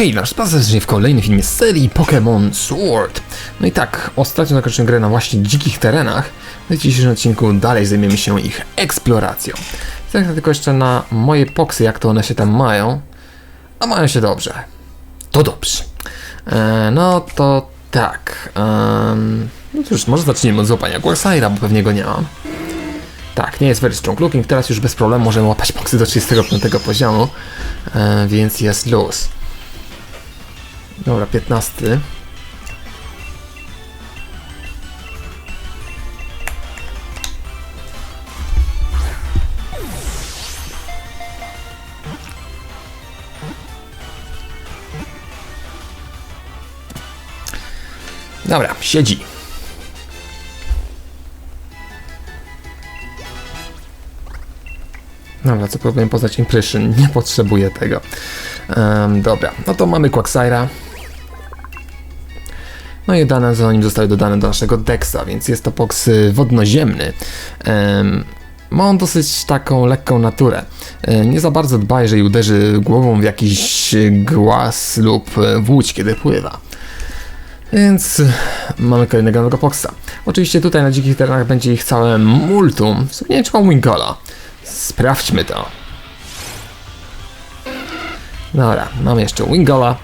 Hej, nasz serdecznie w kolejnym filmie z serii Pokémon Sword. No i tak, ostatnio zakończyłem grę na właśnie dzikich terenach. No w dzisiejszym odcinku dalej zajmiemy się ich eksploracją. Zerknę tylko jeszcze na moje poksy, jak to one się tam mają. A mają się dobrze. To dobrze. E, no to tak. em, no cóż, może zaczniemy od złapania Quagsire, bo pewnie go nie mam. Tak, nie jest very strong looking. Teraz już bez problemu możemy łapać poksy do 35 poziomu, e, więc jest luz. Dobra, 15. Dobra, siedzi. Dobra, co powiem poznać Impression, nie potrzebuję tego. Em, dobra, no to mamy Quagsira. No i dane za nim zostały dodane do naszego Dexa, więc jest to boks y, wodnoziemny. Em, ma on dosyć taką lekką naturę. E, Nie za bardzo dba, jeżeli uderzy głową w jakiś głaz lub y, w łódź, kiedy pływa. Więc mamy kolejnego nowego Poksa. Oczywiście tutaj na dzikich terenach będzie ich całe multum. W sumie nie Wingola. Sprawdźmy to. Dobra, mamy jeszcze Wingola.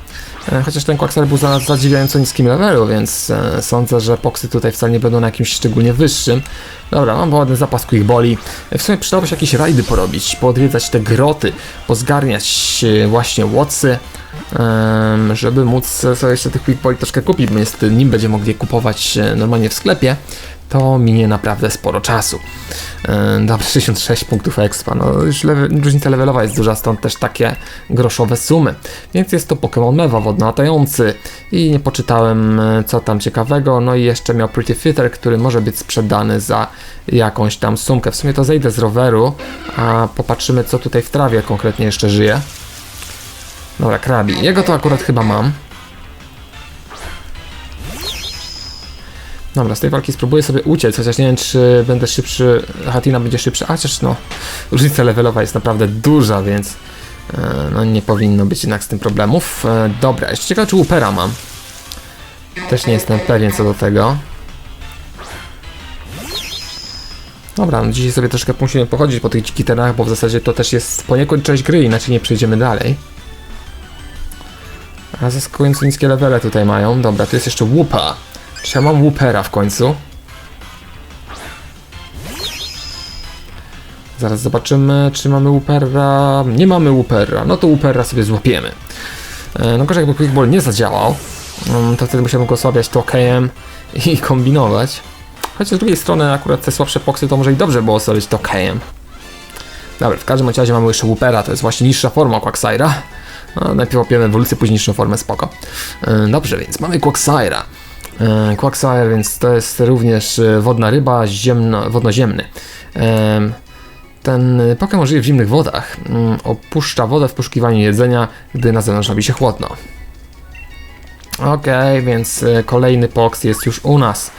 E, Chociaż ten Quaxar był za zadziwiająco niskim levelu, więc e, sądzę, że poksy tutaj wcale nie będą na jakimś szczególnie wyższym. Dobra, mam ładny zapas Quick Boli. E, W sumie przydałoby się jakieś rajdy porobić, poodwiedzać te groty, pozgarniać e, właśnie Łotsy, em, żeby móc sobie jeszcze tych Quick Boli troszkę kupić, niestety nim będziemy mogli je kupować e, normalnie w sklepie, to minie naprawdę sporo czasu. E, Dobra, 66 punktów expa, no już lewe, różnica levelowa jest duża, stąd też takie groszowe sumy. Więc jest to Pokémon Mewa wodno-latający i nie poczytałem e, co tam ciekawego, no i jeszcze miał Pretty Fitter, który może być sprzedany za jakąś tam sumkę. W sumie to zejdę z roweru, a popatrzymy co tutaj w trawie konkretnie jeszcze żyje. Dobra, krabi. Jego to akurat chyba mam. Dobra, z tej walki spróbuję sobie uciec, chociaż nie wiem, czy będę szybszy, Hatina będzie szybszy, a chociaż no, różnica levelowa jest naprawdę duża, więc e, no nie powinno być jednak z tym problemów. E, dobra, jeszcze ciekawe, czy Upera mam. Też nie jestem pewien co do tego. Dobra, no dzisiaj sobie troszkę musimy pochodzić po tych dzikich terenach, bo w zasadzie to też jest poniekąd część gry, inaczej nie przejdziemy dalej. A zaskakująco niskie levele tutaj mają. Dobra, tu jest jeszcze Łupa. Czy ja mam Woopera w końcu? Zaraz zobaczymy, czy mamy Woopera. Nie mamy Woopera. No to Woopera sobie złapiemy. E, No gorzej jakby Quick Ball nie zadziałał, mm, to wtedy musiałbym go osłabiać tokejem i kombinować. Chociaż z drugiej strony akurat te słabsze poksy to może i dobrze było osłabiać tokejem. Dobra, w każdym razie mamy jeszcze Woopera, to jest właśnie niższa forma Quagsira. No, najpierw łapiemy ewolucję, później niższą formę, spoko. E, Dobrze, więc mamy Quagsira. E, Quagsire, więc to jest również e, wodna ryba, ziemno, wodnoziemny. Em, Ten e, Pokémon żyje w zimnych wodach. Mm, Opuszcza wodę w poszukiwaniu jedzenia, gdy na zewnątrz robi się chłodno. Okej, więc e, kolejny Pox jest już u nas.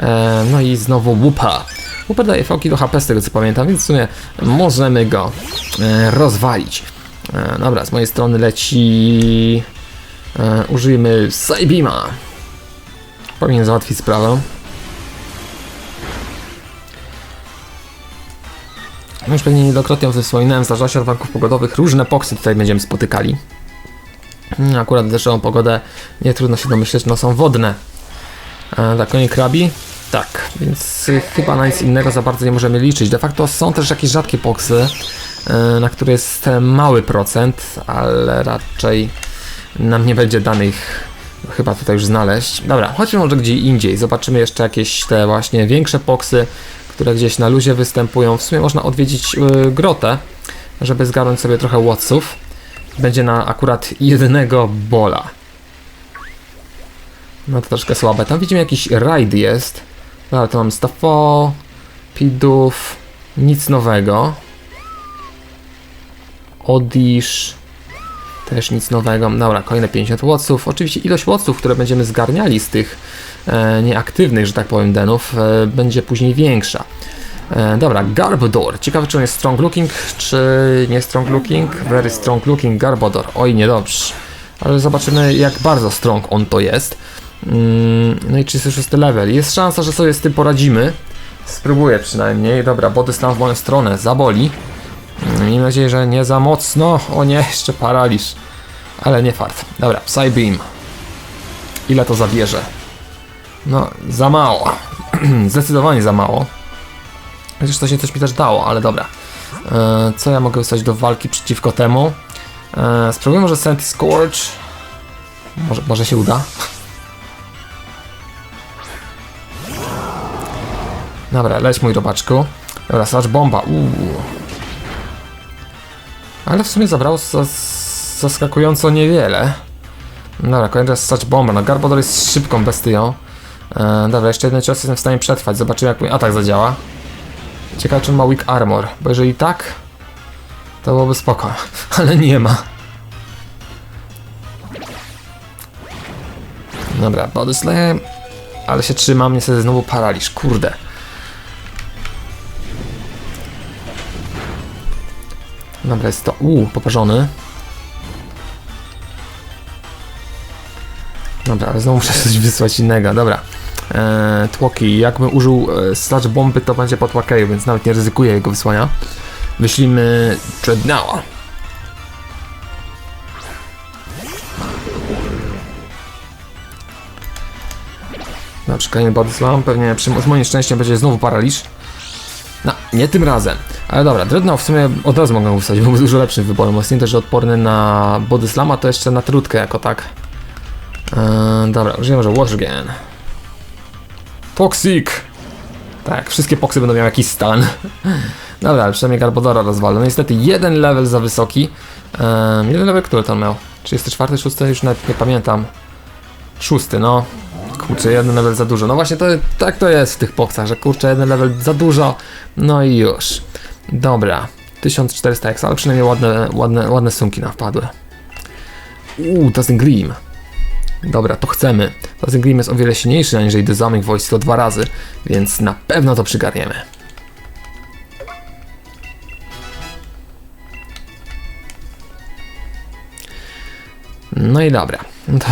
E, No i znowu Łupa. Łupa daje fałki do HP z tego co pamiętam, więc w sumie możemy go e, rozwalić. E, Dobra, z mojej strony leci... e, Użyjmy Saibima. Powinien załatwić sprawę. No Już pewnie niedokrotnie o tym wspominałem, w zależności od warunków pogodowych różne poksy tutaj będziemy spotykali. Mm, Akurat deszczową pogodę nie trudno się domyśleć, no są wodne. E, tak, oni krabi? Tak, więc y, chyba na nic innego za bardzo nie możemy liczyć. De facto są też jakieś rzadkie poksy, e, na które jest mały procent, ale raczej nam nie będzie danych chyba tutaj już znaleźć. Dobra, chodźmy może gdzie indziej. Zobaczymy jeszcze jakieś te właśnie większe poksy, które gdzieś na luzie występują. W sumie można odwiedzić y, grotę, żeby zgarnąć sobie trochę Watsów. Będzie na akurat jednego bola. No to troszkę słabe. Tam widzimy jakiś raid jest. Ale to mam Stafo, Pidów, nic nowego. Odish, też nic nowego. Dobra, kolejne 50 Watsów. Oczywiście ilość Watsów, które będziemy zgarniali z tych e, nieaktywnych, że tak powiem, denów, e, będzie później większa. E, dobra, Garbodor. Ciekawe, czy on jest strong looking, czy nie strong looking? Very strong looking Garbodor. Oj, niedobrze. ale zobaczymy jak bardzo strong on to jest. Mm, No i 36 level. Jest szansa, że sobie z tym poradzimy. Spróbuję przynajmniej. Dobra, body slam w moją stronę. Zaboli. Miejmy nadzieję, że nie za mocno. O nie, jeszcze paraliż. Ale nie fart. Dobra, Psybeam. Ile to zabierze? No, za mało. Zdecydowanie za mało. Chociaż to się coś mi też dało, ale dobra. E, co ja mogę wysłać do walki przeciwko temu? E, spróbuję może Senti Scorch. Może, może się uda. Dobra, leć mój robaczku. Dobra, Slash Bomba. Uuu. Ale w sumie zabrało zas- zaskakująco niewiele. Dobra, kolejny raz Slash Bomba. No Garbodor jest szybką bestią. E, dobra, jeszcze jeden cios jestem w stanie przetrwać. Zobaczymy jak mój atak zadziała. Ciekawe czy on ma weak armor, bo jeżeli tak, to byłoby spoko, ale nie ma. Dobra, body slam, ale się trzymam, niestety znowu paraliż, kurde. Dobra, jest to, uuu, poparzony. Dobra, ale znowu muszę coś wysłać innego, dobra. Eee, tłoki, jakbym użył e, slash bomby, to będzie po tłakeju, więc nawet nie ryzykuję jego wysłania. Wyślimy Dreadnougha. Dobrze, kolejny body slam, pewnie przy, z moim będzie znowu paraliż. No, nie tym razem. Ale dobra, Dreadnought w sumie od razu mogę wysłać, byłby dużo lepszym wyborem. Jest nie też odporny na body slama, to jeszcze na trutkę jako tak. Eee, dobra, użyjemy, że Wash Again. Toxic! Tak, wszystkie poksy będą miały jakiś stan. Dobra, ale przynajmniej Garbodora rozwalę. No niestety jeden level za wysoki. Um, jeden level, który to miał? 34, 6, już nawet nie pamiętam. Szósty, no. Kurczę, jeden level za dużo. No właśnie to tak to jest w tych poksach, że kurczę, jeden level za dużo. No i już. Dobra. 1400 X, ale przynajmniej ładne, ładne, ładne sumki nam wpadły. Uuu, Dustin Gleam. Dobra, to chcemy. Dustin Gleam jest o wiele silniejszy aniżeli Zamych Voice to dwa razy, więc na pewno to przygarniemy. No i dobra. To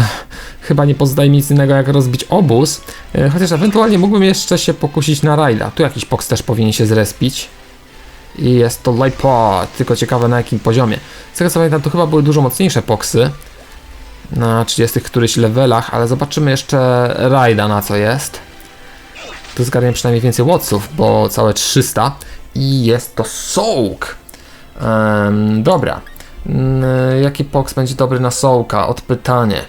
chyba nie pozostaje mi nic innego jak rozbić obóz. E, Chociaż ewentualnie mógłbym jeszcze się pokusić na Raila. Tu jakiś poks też powinien się zrespić. I jest to Lightpod, tylko ciekawe na jakim poziomie. Z tego co pamiętam, to chyba były dużo mocniejsze poksy. Na 30 któryś levelach, ale zobaczymy jeszcze Raida na co jest. Tu zgarniam przynajmniej więcej Watsów, bo całe 300. I jest to Soak. Em, dobra. Mm, jaki poks będzie dobry na Sołka? Odpytanie.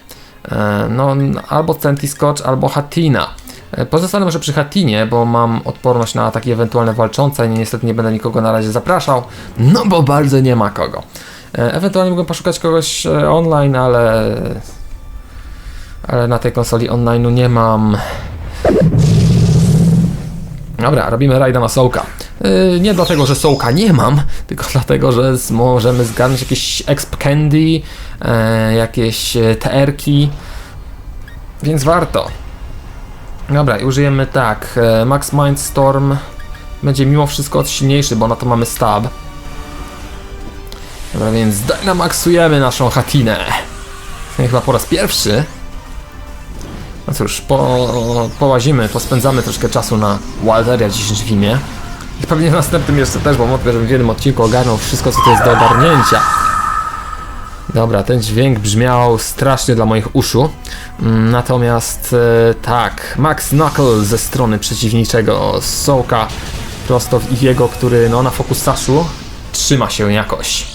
E, no, albo Centiscotch, albo Hatina. E, Pozostanę może przy Hatinie, bo mam odporność na ataki ewentualne walczące. Nie, niestety nie będę nikogo na razie zapraszał, no bo bardzo nie ma kogo. E, Ewentualnie mógłbym poszukać kogoś e, online, ale... Ale na tej konsoli online'u nie mam... Dobra, robimy rajda na Sołka. Yy, nie dlatego, że Sołka nie mam, tylko dlatego, że możemy zgarnąć jakieś Exp Candy, e, jakieś TR-ki, więc warto. Dobra, i użyjemy tak, e, Max Mindstorm będzie mimo wszystko silniejszy, bo na to mamy stab. Dobra, więc dynamaxujemy naszą Hatinę. Chyba po raz pierwszy. No cóż, po, połazimy, pospędzamy troszkę czasu na Walteria w dzisiejszym filmie. I pewnie w następnym jeszcze też, bo wątpię, żebym w jednym odcinku ogarnął wszystko, co to jest do ogarnięcia. Dobra, ten dźwięk brzmiał strasznie dla moich uszu. Mm, Natomiast e, tak, Max Knuckle ze strony przeciwniczego Sołka prosto w który no na fokusaszu trzyma się jakoś.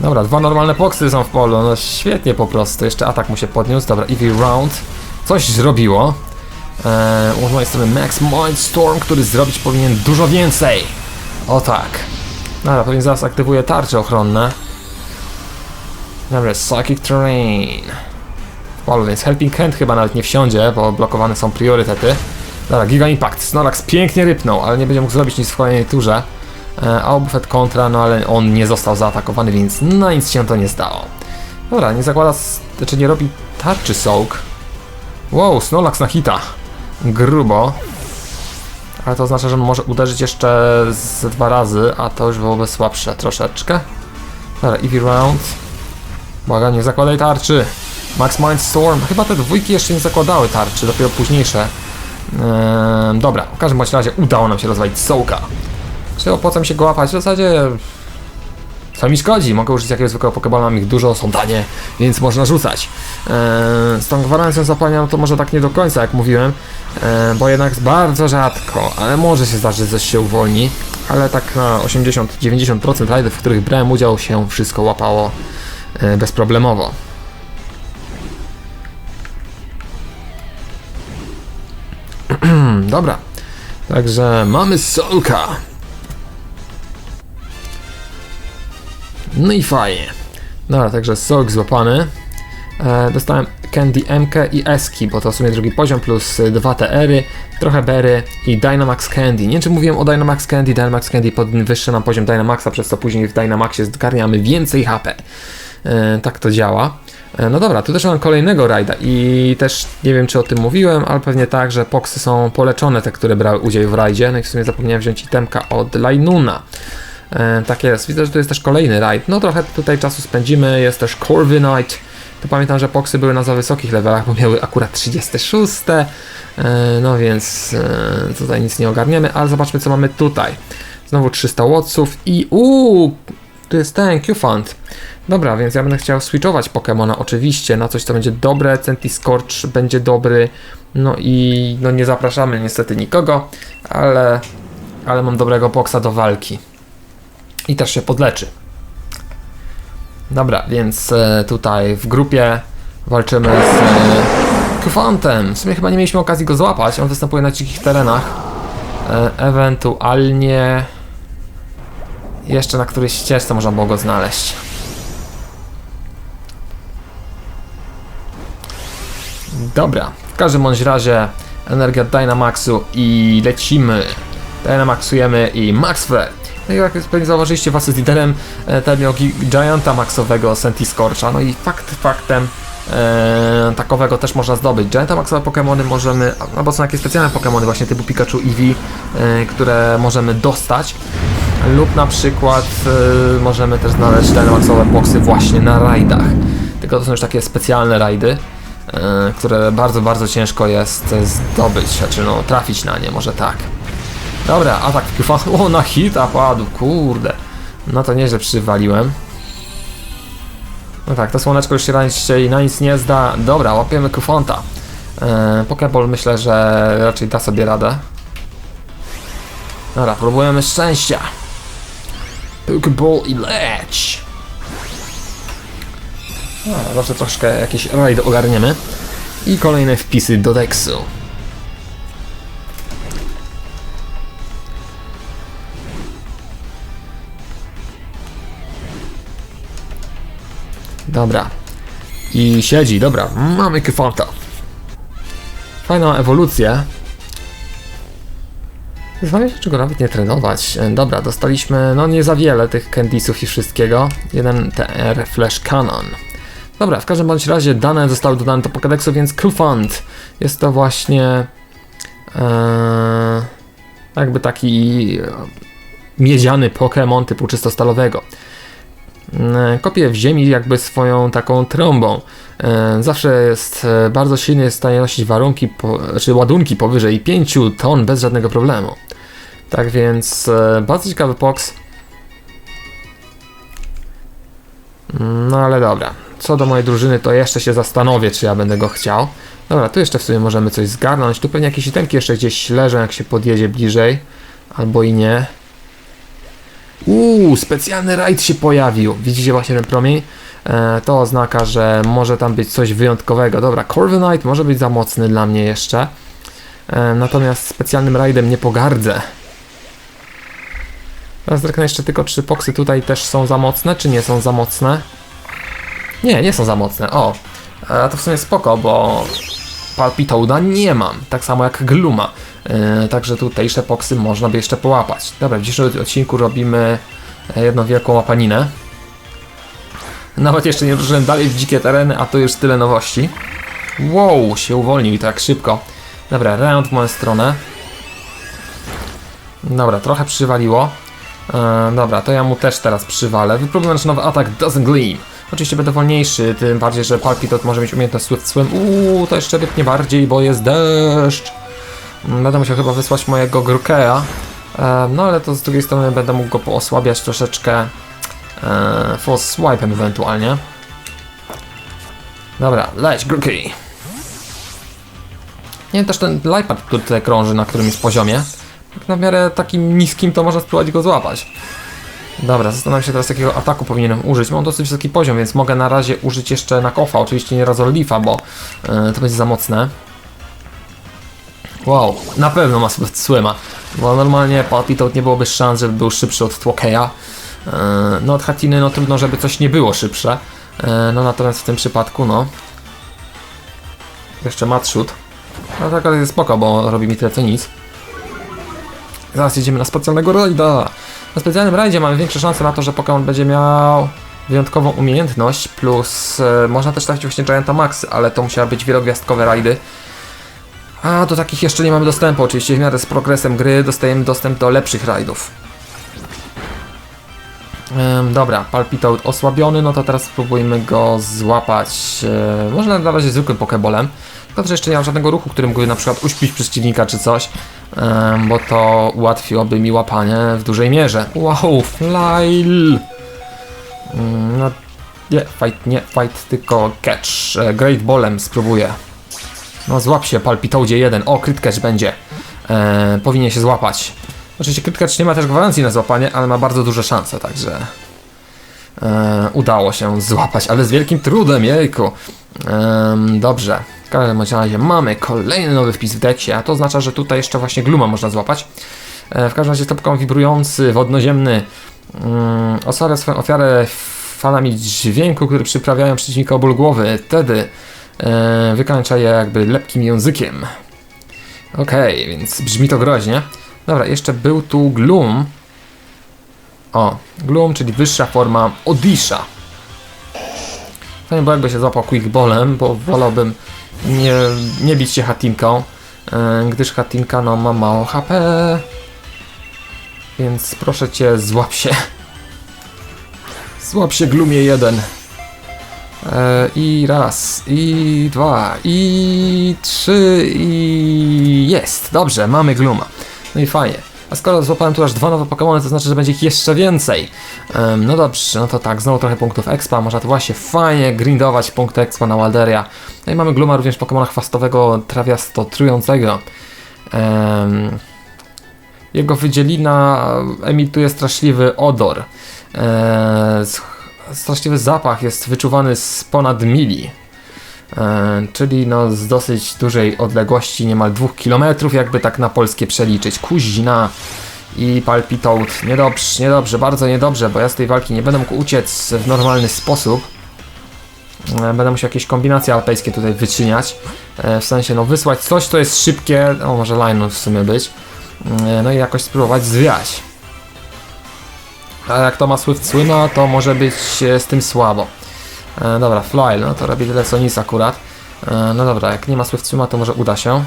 Dobra, dwa normalne poksy są w polu, no świetnie po prostu. Jeszcze atak mu się podniósł. Dobra, Eevee Round coś zrobiło. Eee, od mojej strony Max Mindstorm, który zrobić powinien dużo więcej. O tak. Dobra, pewnie zaraz aktywuję tarcze ochronne. Dobra, Psychic Terrain. Polu, więc Helping Hand chyba nawet nie wsiądzie, bo blokowane są priorytety. Dobra, Giga Impact. Snorlax pięknie rypnął, ale nie będzie mógł zrobić nic w kolejnej turze. E, a Buffett kontra, no ale on nie został zaatakowany, więc na nic się to nie stało. Dobra, nie zakłada, s- znaczy nie robi tarczy soak. Wow, Snorlax na hita. Grubo. Ale to oznacza, że może uderzyć jeszcze z dwa razy, a to już byłoby słabsze troszeczkę. Dobra, Eevee Round. Błagam, nie zakładaj tarczy. Max Mindstorm. Chyba te dwójki jeszcze nie zakładały tarczy, dopiero późniejsze. Eee, dobra, w każdym bądź razie udało nam się rozwalić Sołka. Czy opłaca mi się go łapać? W zasadzie... Co mi szkodzi? Mogę użyć jakiegoś zwykłego Pokebola, mam ich dużo, są tanie, więc można rzucać. Eee, z tą gwarancją zapalenia to może tak nie do końca, jak mówiłem, eee, bo jednak bardzo rzadko, ale może się zdarzyć, że coś się uwolni, ale tak na 80-90% rajdów, w których brałem udział, się wszystko łapało bezproblemowo. Dobra, także mamy Solka. No i fajnie. Dobra, także sok złapany. E, dostałem Candy MK i Eski, bo to w sumie drugi poziom, plus dwa TR-y, trochę Berry i Dynamax Candy. Nie wiem, czy mówiłem o Dynamax Candy, Dynamax Candy podwyższa nam poziom Dynamaxa, przez co później w Dynamaxie zgarniamy więcej HP. E, tak to działa. E, no dobra, tu też mam kolejnego rajda i też nie wiem, czy o tym mówiłem, ale pewnie tak, że poksy są poleczone, te, które brały udział w rajdzie. No i w sumie zapomniałem wziąć itemka od Lainuna. E, tak jest, widzę, że to jest też kolejny rajd. No trochę tutaj czasu spędzimy, jest też Corviknight. To pamiętam, że poksy były na za wysokich levelach, bo miały akurat 36. E, no więc tutaj nic nie ogarniemy, ale zobaczmy co mamy tutaj. Znowu 300 Watsów i uuu, tu jest ten Q-Fund. Dobra, więc ja będę chciał switchować Pokemona oczywiście na coś, co będzie dobre. Centiskorch będzie dobry. No i no nie zapraszamy niestety nikogo, ale, ale mam dobrego Poksa do walki. I też się podleczy. Dobra, więc e, tutaj w grupie walczymy z e, Kufantem. W sumie chyba nie mieliśmy okazji go złapać. On występuje na dzikich terenach. E, ewentualnie jeszcze na którejś ścieżce można było go znaleźć. Dobra, w każdym bądź razie energia Dynamaxu i lecimy. Dynamaxujemy i Max Flare. No i jak pewnie zauważyliście, z liderem e, ten miał gi- Gianta maxowego Sentiscorcha, no i fakt faktem e, takowego też można zdobyć. Gianta maxowe Pokémony możemy, albo są jakieś specjalne Pokémony właśnie typu Pikachu Eevee, e, które możemy dostać lub na przykład e, możemy też znaleźć Dynamaxowe boxy właśnie na rajdach. Tylko to są już takie specjalne rajdy, e, które bardzo, bardzo ciężko jest zdobyć, znaczy no trafić na nie, może tak. Dobra, atak Kufan. O, na hita padł, kurde. No to nieźle przywaliłem. No tak, to słoneczko już się raczej na nic nie zda. Dobra, łapiemy Kufonta. Eee, Pokeball myślę, że raczej da sobie radę. Dobra, próbujemy szczęścia. Pokeball i leć. No, zawsze troszkę jakieś rajd ogarniemy. I kolejne wpisy do Dexu. Dobra. I siedzi, dobra. Mamy Kyfanta. Fajna ewolucja. Zdaje się, czego nawet nie trenować. E, Dobra, dostaliśmy, no nie za wiele tych candiesów i wszystkiego. Jeden TR Flash Cannon. Dobra, w każdym bądź razie dane zostały dodane do Pokédexu, więc Kyfant jest to właśnie e, jakby taki e, miedziany Pokémon typu czystostalowego. E, kopie w ziemi jakby swoją taką trąbą. Zawsze jest bardzo silny, jest w stanie nosić warunki, po, czy ładunki powyżej 5 ton bez żadnego problemu. Tak więc e, bardzo ciekawy poks. No ale dobra. Co do mojej drużyny, to jeszcze się zastanowię, czy ja będę go chciał. Dobra, tu jeszcze w sumie możemy coś zgarnąć. Tu pewnie jakieś itemki jeszcze gdzieś leżą, jak się podjedzie bliżej. Albo i nie. Uuu, specjalny rajd się pojawił. Widzicie właśnie ten promień? E, to oznaka, że może tam być coś wyjątkowego. Dobra, Corviknight może być za mocny dla mnie jeszcze. E, natomiast specjalnym rajdem nie pogardzę. Teraz zerknę jeszcze tylko, czy poksy tutaj też są za mocne, czy nie są za mocne. Nie, nie są za mocne. O, e, to w sumie spoko, bo Palpitouda nie mam, tak samo jak Gluma. E, także tutejsze poksy można by jeszcze połapać. Dobra, w dzisiejszym odcinku robimy e, jedną wielką łapaninę. Nawet jeszcze nie ruszyłem dalej w dzikie tereny, a to już tyle nowości. Wow, się uwolnił i tak szybko. Dobra, round w moją stronę. Dobra, trochę przywaliło. E, dobra, to ja mu też teraz przywalę. Wypróbuję nasz nowy atak Doesn't Gleam. Oczywiście będę wolniejszy, tym bardziej, że Palpitot może mieć umiejętność Swift Swim. Uuu, to jeszcze rytnie bardziej, bo jest deszcz. Mm, Będę musiał chyba wysłać mojego Grukea. E, no ale to z drugiej strony będę mógł go poosłabiać troszeczkę e, Force Swipe'em ewentualnie. Dobra, leć Grukey. Nie wiem, też ten Lipad, który tutaj krąży na którymś poziomie. Tak na miarę takim niskim to można spróbować go złapać. Dobra, zastanawiam się teraz jakiego ataku powinienem użyć. Mam dosyć wysoki poziom, więc mogę na razie użyć jeszcze na kofa. Oczywiście nie Razorlifa, bo e, to będzie za mocne. Wow, na pewno ma Swima. Bo normalnie Palpitot nie byłoby szans, żeby był szybszy od Twokeya. E, no od Hatiny no trudno, żeby coś nie było szybsze. E, no natomiast w tym przypadku no... Jeszcze Matshut. No tak, ale jest spoko, bo robi mi tyle co nic. Zaraz jedziemy na specjalnego rajda. Na specjalnym rajdzie mamy większe szanse na to, że Pokémon będzie miał wyjątkową umiejętność, plus e, można też trafić właśnie Gianta Maxy, ale to musiały być wielogwiazdkowe rajdy. A do takich jeszcze nie mamy dostępu, oczywiście w miarę z progresem gry dostajemy dostęp do lepszych rajdów. Dobra, Palpitoad osłabiony, no to teraz spróbujmy go złapać. Yy, można na razie zwykłym Pokebolem. Tylko, że jeszcze nie mam żadnego ruchu, który mógłby na przykład uśpić przeciwnika czy coś, bo to ułatwiłoby mi łapanie w dużej mierze. Wow, flail! Ym, no, nie, fight, nie, fight, tylko catch. E, Great Ballem spróbuję. No złap się, Palpitoadzie 1. O, crit catch będzie. E, powinien się złapać. Oczywiście crit catch nie ma też gwarancji na złapanie, ale ma bardzo duże szanse, także... E, udało się złapać, ale z wielkim trudem, jejku. Em, dobrze. Każdym razie mamy kolejny nowy wpis w deksie, a to oznacza, że tutaj jeszcze właśnie gluma można złapać. E, w każdym razie to Pokémon wibrujący, wodnoziemny. Um, osadza swoją ofiarę falami dźwięku, które przyprawiają przeciwnika o ból głowy. Wtedy e, wykańcza je jakby lepkim językiem. Okej, więc brzmi to groźnie. Dobra, jeszcze był tu Gloom. O, Gloom, czyli wyższa forma Odisha. Fajnie było jakby się złapał Quickballem, bo wolałbym nie, nie bić się Hatinką, e, gdyż Hatinka no ma mało HP. Więc proszę cię, złap się. Złap się Gloomie jeden. E, I raz, i dwa, i trzy, i jest. Dobrze, mamy Gluma. No i fajnie. A skoro złapałem tu aż dwa nowe Pokémony, to znaczy, że będzie ich jeszcze więcej. Em, no dobrze, no to tak, znowu trochę punktów expa. Można tu właśnie fajnie grindować punkty expa na Walderia. No i mamy Gluma również Pokémona chwastowego, trawiasto trującego. Em, jego wydzielina emituje straszliwy odor. E, straszliwy zapach jest wyczuwany z ponad mili. E, czyli no z dosyć dużej odległości, niemal 2 km, jakby tak na polskie przeliczyć. Kuźna i Palpitoad. Niedobrze, niedobrze, bardzo niedobrze, bo ja z tej walki nie będę mógł uciec w normalny sposób. E, Będę musiał jakieś kombinacje alpejskie tutaj wyczyniać. E, W sensie, no wysłać coś, co jest szybkie, może line w sumie być. No i jakoś spróbować zwiać. A jak to ma Swift Swima, to może być z tym słabo. E, dobra, Fly, no to robi tyle co nic akurat. E, no dobra, jak nie ma Swift Swima, to może uda się.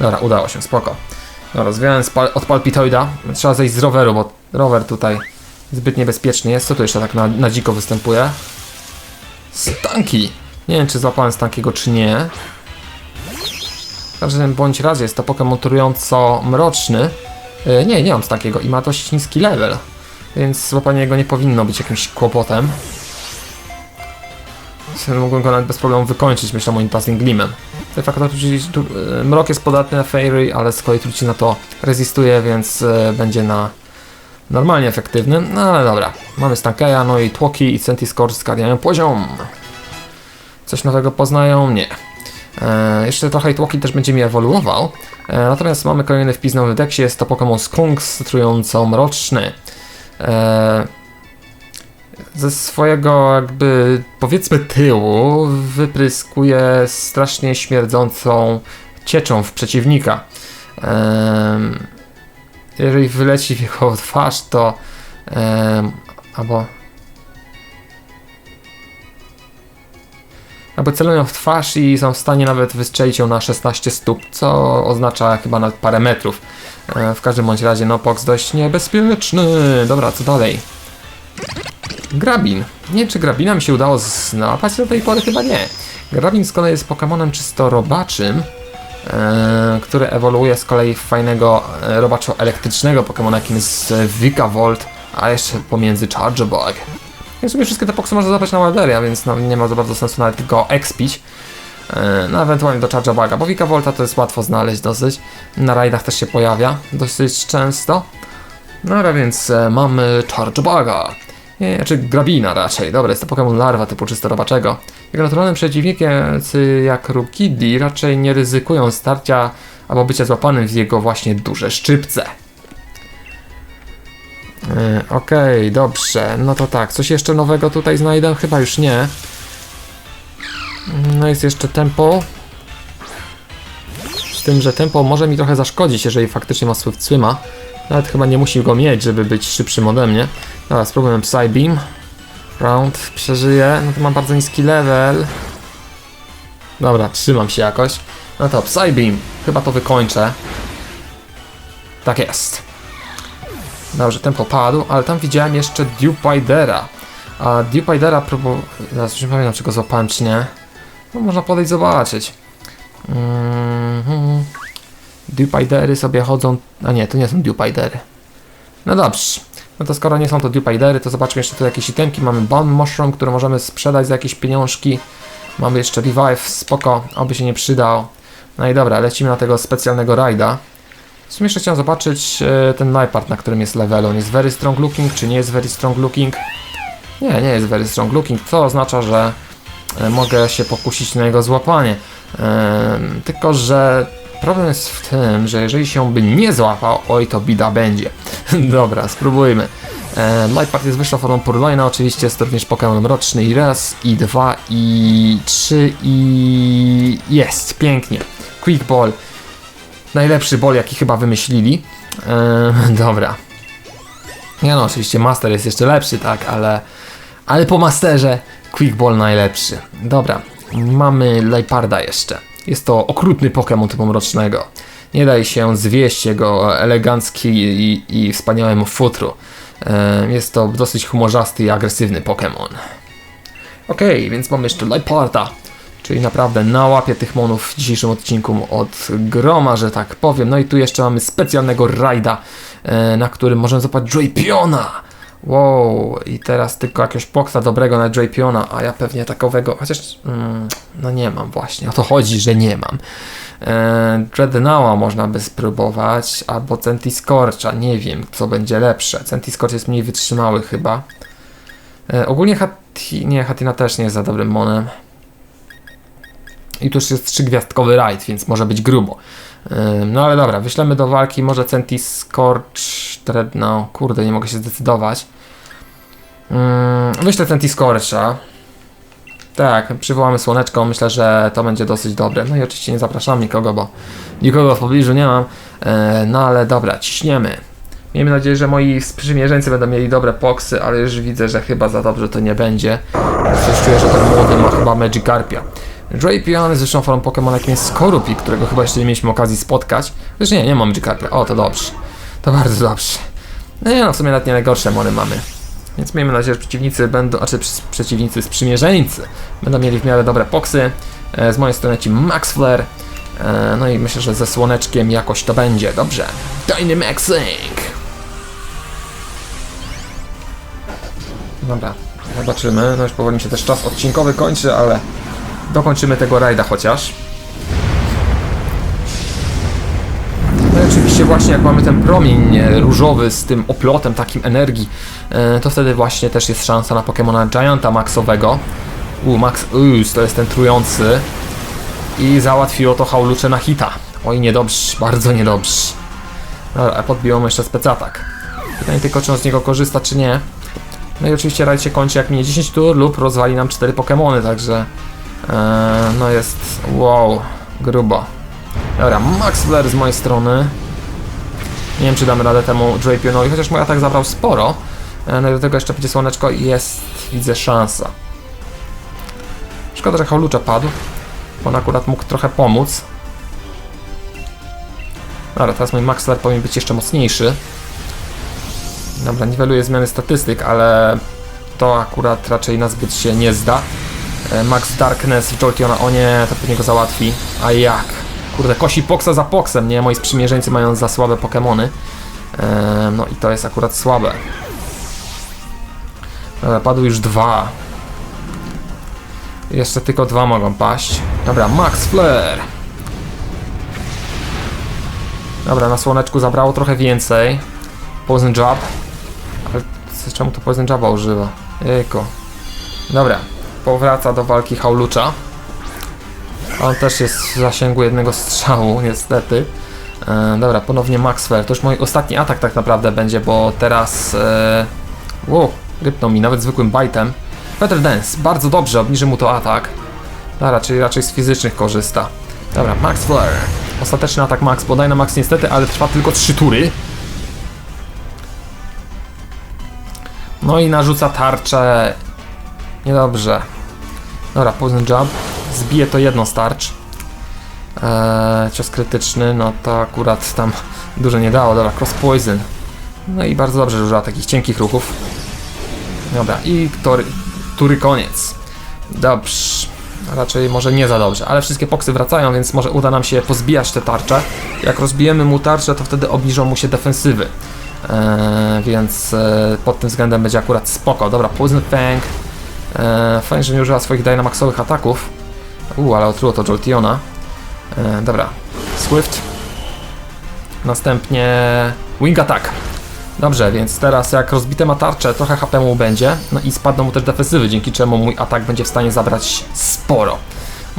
Dobra, udało się, spoko. Dobra, zwiałem pal od Palpitoida. Trzeba zejść z roweru, bo rower tutaj zbyt niebezpieczny jest. Co tu jeszcze tak na, na dziko występuje? Stanki! Nie wiem, czy złapałem Stankiego, czy nie. W każdym bądź razie jest to Pokémon trująco mroczny. E, nie, nie mam takiego i ma dość niski level. Więc złapanie jego nie powinno być jakimś kłopotem. Mogłem go nawet bez problemu wykończyć, myślę, moim Passing Glimem. De facto tu- e, mrok jest podatny na Fairy, ale z kolei trucizna to rezystuje, więc e, będzie na normalnie efektywny. No ale dobra, mamy Stankeya, no i Tłoki i Centiskorch zgarniają poziom. Coś nowego poznają? Nie. E, jeszcze trochę Tłoki też będzie mi ewoluował. E, natomiast mamy kolejny wpis w deksie, jest to Pokémon Skunks, trująco mroczny. E, ze swojego jakby powiedzmy tyłu wypryskuje strasznie śmierdzącą cieczą w przeciwnika. Jeżeli wyleci w jego twarz, to albo albo celują w twarz i są w stanie nawet wystrzelić ją na 16 stóp, co oznacza chyba nawet parę metrów. E, w każdym bądź razie, no Pox dość niebezpieczny. Dobra, co dalej? Grabin. Nie wiem, czy Grabina mi się udało znałapać do tej pory, chyba nie. Grabin z kolei jest Pokemonem czysto robaczym, e, który ewoluuje z kolei w fajnego e, robaczo elektrycznego Pokemona, jakim jest e, Vikavolt, a jeszcze pomiędzy Chargebug. I w sumie wszystkie te Poksy można zabrać na Walderia, więc no, nie ma za bardzo sensu nawet go expić. E, No ewentualnie do Chargebuga, bo Vikavolta to jest łatwo znaleźć dosyć. Na rajdach też się pojawia dosyć często. No ale więc e, mamy Chargebuga. Nie, znaczy Grabina raczej. Dobra, jest to Pokémon larwa typu czysto robaczego. Jego naturalnym przeciwnikiemcy jak Rukidi raczej nie ryzykują starcia albo bycia złapanym w jego właśnie duże szczypce. E, Okej, dobrze. No to tak, coś jeszcze nowego tutaj znajdę? Chyba już nie. No jest jeszcze tempo. Z tym, że tempo może mi trochę zaszkodzić, jeżeli faktycznie ma swój cłyma. Nawet chyba nie musi go mieć, żeby być szybszym ode mnie. Dobra, spróbujemy Psybeam. Round przeżyję. No to mam bardzo niski level. Dobra, trzymam się jakoś. No to Psybeam. Chyba to wykończę. Tak jest. Dobrze, tempo padł, ale tam widziałem jeszcze Dewpidera. A Dewpidera próbował... Zaraz już nie pamiętam, czy go złapałem, czy nie. No, można podejść zobaczyć. Mhm. Dewpidery sobie chodzą... A nie, to nie są Dewpidery. No dobrze. No to skoro nie są to Dewpidery, to zobaczmy jeszcze tu jakieś itemki. Mamy Balm Mushroom, który możemy sprzedać za jakieś pieniążki. Mamy jeszcze Revive, spoko, oby się nie przydał. No i dobra, lecimy na tego specjalnego rajda. W sumie jeszcze chciałem zobaczyć e, ten Lipart, na którym jest level. On jest very strong looking, czy nie jest very strong looking? Nie, nie jest very strong looking, co oznacza, że e, mogę się pokusić na jego złapanie. Em, tylko, że problem jest w tym, że jeżeli się by nie złapał, oj to bida będzie. Dobra, spróbujmy. E, Lightpack jest wyższą formą Purloina, oczywiście jest również Pokémon mroczny i raz, i dwa, i trzy, i jest, pięknie. Quick Ball, najlepszy ball jaki chyba wymyślili. E, dobra. Nie no, oczywiście Master jest jeszcze lepszy, tak, ale, ale po Masterze Quick Ball najlepszy. Dobra, mamy Liparda jeszcze. Jest to okrutny Pokémon typu mrocznego. Nie daj się zwieść jego elegancki i, i wspaniałemu futru. Jest to dosyć humorzasty i agresywny Pokémon. Okej, więc mamy jeszcze Liparda, czyli naprawdę na łapie tych monów w dzisiejszym odcinku od groma, że tak powiem. No i tu jeszcze mamy specjalnego rajda, e, na którym możemy zobaczyć Drapiona. Wow, i teraz tylko jakiegoś poksa dobrego na Drapiona, a ja pewnie takowego, chociaż mm, no nie mam właśnie, o to chodzi, że nie mam. E, można by spróbować, albo Centiskorcha, nie wiem co będzie lepsze. Centiskorch jest mniej wytrzymały chyba. E, ogólnie Hati, nie, Hatina też nie jest za dobrym monem. I tu już jest trzygwiazdkowy rajd, więc może być grubo. No ale dobra, wyślemy do walki może Centis Scorch, Dreadnought, kurde, nie mogę się zdecydować. Wyślę Centis Scorcha. Tak, przywołamy słoneczko, myślę, że to będzie dosyć dobre. No i oczywiście nie zapraszam nikogo, bo nikogo w pobliżu nie mam. E, No ale dobra, ciśniemy. Miejmy nadzieję, że moi sprzymierzeńcy będą mieli dobre poksy, ale już widzę, że chyba za dobrze to nie będzie. Coś czuję, że ten młody ma chyba Magikarpia. Drapion jest zresztą formą Pokémon jakim jest Skorupi, którego chyba jeszcze nie mieliśmy okazji spotkać. Zresztą nie, nie mam Magikarpia. O, to dobrze. To bardzo dobrze. No nie no, w sumie nawet nie najgorsze mony mamy. Więc miejmy nadzieję, że przeciwnicy będą, a czy przeciwnicy, sprzymierzeńcy będą mieli w miarę dobre poksy. E, Z mojej strony ci Max Flare. E, No i myślę, że ze słoneczkiem jakoś to będzie. Dobrze. Dynamaxing! Dobra, zobaczymy. No już powoli mi się też czas odcinkowy kończy, ale dokończymy tego rajda chociaż. No i oczywiście właśnie jak mamy ten promień różowy z tym oplotem takim energii, e, to wtedy właśnie też jest szansa na Pokemona Gianta maxowego. U, Max Us to jest ten trujący. I załatwiło to Haulucze na hita. Oj, niedobrze, bardzo niedobrze. Dobra, a podbiło mu jeszcze specatak. Pytanie tylko, czy on z niego korzysta, czy nie. No i oczywiście rajd się kończy jak minie 10 tur lub rozwali nam 4 Pokémony, także no jest wow, grubo. Dobra, Max Flare z mojej strony. Nie wiem czy damy radę temu Drapionowi, chociaż mój atak zabrał sporo. E, no i do tego jeszcze będzie słoneczko i jest, widzę, szansa. Szkoda, że Haulucza padł. bo On akurat mógł trochę pomóc. Dobra, teraz mój Max Flare powinien być jeszcze mocniejszy. Dobra, niweluję zmiany statystyk, ale to akurat raczej nazbyt się nie zda. E, Max Darkness Joltiona, o nie, to pewnie go załatwi. A jak? Kurde, kosi Poxa za Poxem, nie? Moi sprzymierzeńcy mają za słabe Pokémony. E, no i to jest akurat słabe. Dobra, padły już dwa. Jeszcze tylko dwa mogą paść. Dobra, Max Flare. Dobra, na słoneczku zabrało trochę więcej. Poison Jab. Ale czemu to Poison Jaba używa? Jejko. Dobra, powraca do walki Haulucza. On też jest w zasięgu jednego strzału, niestety. E, dobra, ponownie Maxwell. To już mój ostatni atak tak naprawdę będzie, bo teraz... E, rypnął mi nawet zwykłym bajtem. Feather Dance, bardzo dobrze, obniży mu to atak. Dobra, czyli raczej z fizycznych korzysta. Dobra, Max Flare. Ostateczny atak Max, bodaj na Max niestety, ale trwa tylko 3 tury. No i narzuca tarczę. Niedobrze. Dobra, Poison Jump. Zbije to jedno starcz. Eee, cios krytyczny, no to akurat tam dużo nie dało. Dobra, Cross Poison. No i bardzo dobrze, że użyła takich cienkich ruchów. Dobra, i tory, tury koniec. Dobrze. Raczej może nie za dobrze, ale wszystkie poksy wracają, więc może uda nam się pozbijać te tarcze. Jak rozbijemy mu tarczę, to wtedy obniżą mu się defensywy. Eee, więc e, pod tym względem będzie akurat spoko. Dobra, Poison Fang. Eee, fajnie, że nie używa swoich Dynamaxowych ataków. Uuu, ale otruło to Joltiona. Eee, dobra, Swift. Następnie Wing Attack. Dobrze, więc teraz jak rozbite ma tarczę, trochę HP mu będzie, no i spadną mu też defensywy, dzięki czemu mój atak będzie w stanie zabrać sporo.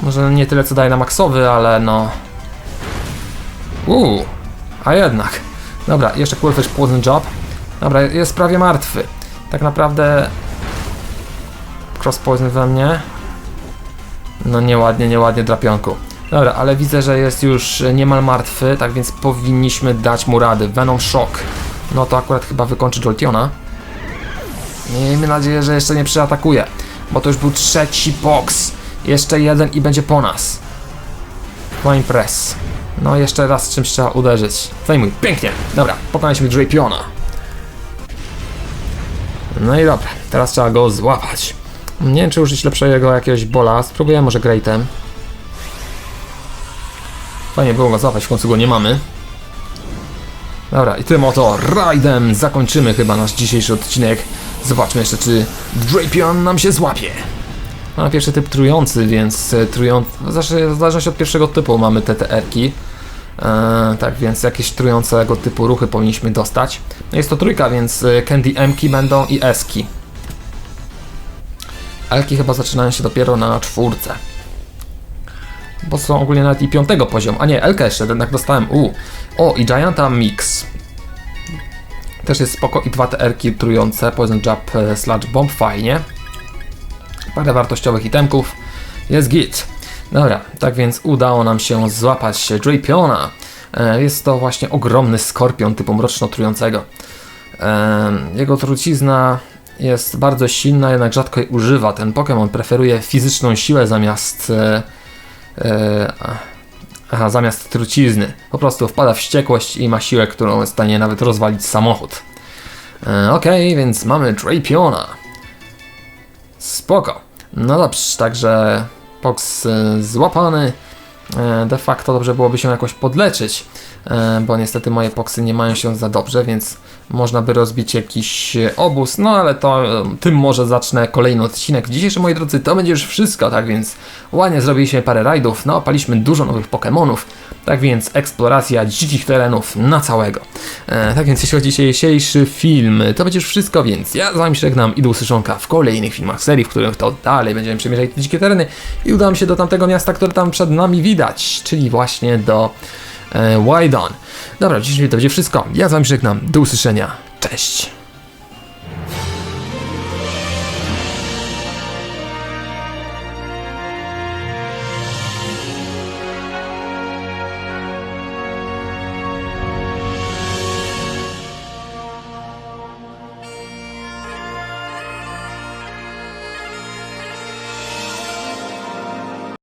Może nie tyle co daje na maksowy, ale no... Uuu, a jednak. Dobra, jeszcze Quillfish Poison Job. Dobra, jest prawie martwy. Tak naprawdę... Cross Poison we mnie. No nieładnie, nieładnie drapionku. Dobra, ale widzę, że jest już niemal martwy, tak więc powinniśmy dać mu rady. Venom Shock. No to akurat chyba wykończy Joltiona. Miejmy nadzieję, że jeszcze nie przyatakuje, bo to już był trzeci box. Jeszcze jeden i będzie po nas. Fine Press. No jeszcze raz czymś trzeba uderzyć. Fejmuj, pięknie. Dobra, pokonaliśmy Drapiona. No i dobra, teraz trzeba go złapać. Nie wiem, czy użyć lepszego jakiegoś bola. Spróbuję może Greatem. Fajnie było go złapać, w końcu go nie mamy. Dobra, i tym oto rajdem zakończymy chyba nasz dzisiejszy odcinek. Zobaczmy jeszcze, czy Drapion nam się złapie. Ma pierwszy typ trujący, więc e, trujący. Zawsze w zależności od pierwszego typu mamy TTR-ki. E, tak więc jakieś trującego typu ruchy powinniśmy dostać. No jest to trójka, więc e, Candy M-ki będą i S-ki. L-ki chyba zaczynają się dopiero na czwórce. Bo są ogólnie nawet i piątego poziom. A nie, L-kę jeszcze jednak dostałem. U. O, i Gianta Mix. Też jest spoko i dwa TR-ki trujące. Poison Jab e, Sludge Bomb, fajnie. Parę wartościowych itemków. Jest git. Dobra, tak więc udało nam się złapać Drapiona. E, Jest to właśnie ogromny skorpion typu mroczno-trującego. E, Jego trucizna jest bardzo silna, jednak rzadko jej używa. Ten Pokémon preferuje fizyczną siłę zamiast... e, e, Aha, zamiast trucizny. Po prostu wpada w wściekłość i ma siłę, którą jest w stanie nawet rozwalić samochód. E, Okej, więc mamy Drapiona. Spoko. No dobrze, także Pox e, złapany. E, De facto dobrze byłoby się jakoś podleczyć, bo niestety moje poksy nie mają się za dobrze, więc można by rozbić jakiś e, obóz, no ale to e, tym może zacznę kolejny odcinek. Dzisiejszy, moi drodzy, to będzie już wszystko, tak więc ładnie zrobiliśmy parę rajdów, no opaliśmy dużo nowych Pokémonów, tak więc eksploracja dzikich terenów na całego. E, tak więc jeśli chodzi o dzisiejszy film, to będzie już wszystko, więc ja z wami żegnam i do usłyszonka w kolejnych filmach serii, w których to dalej będziemy przemierzać te dzikie tereny i udam się do tamtego miasta, które tam przed nami widać, czyli właśnie do e, Wydon. Dobra, dzisiaj to będzie wszystko. Ja z wami żegnam. Do usłyszenia. Cześć.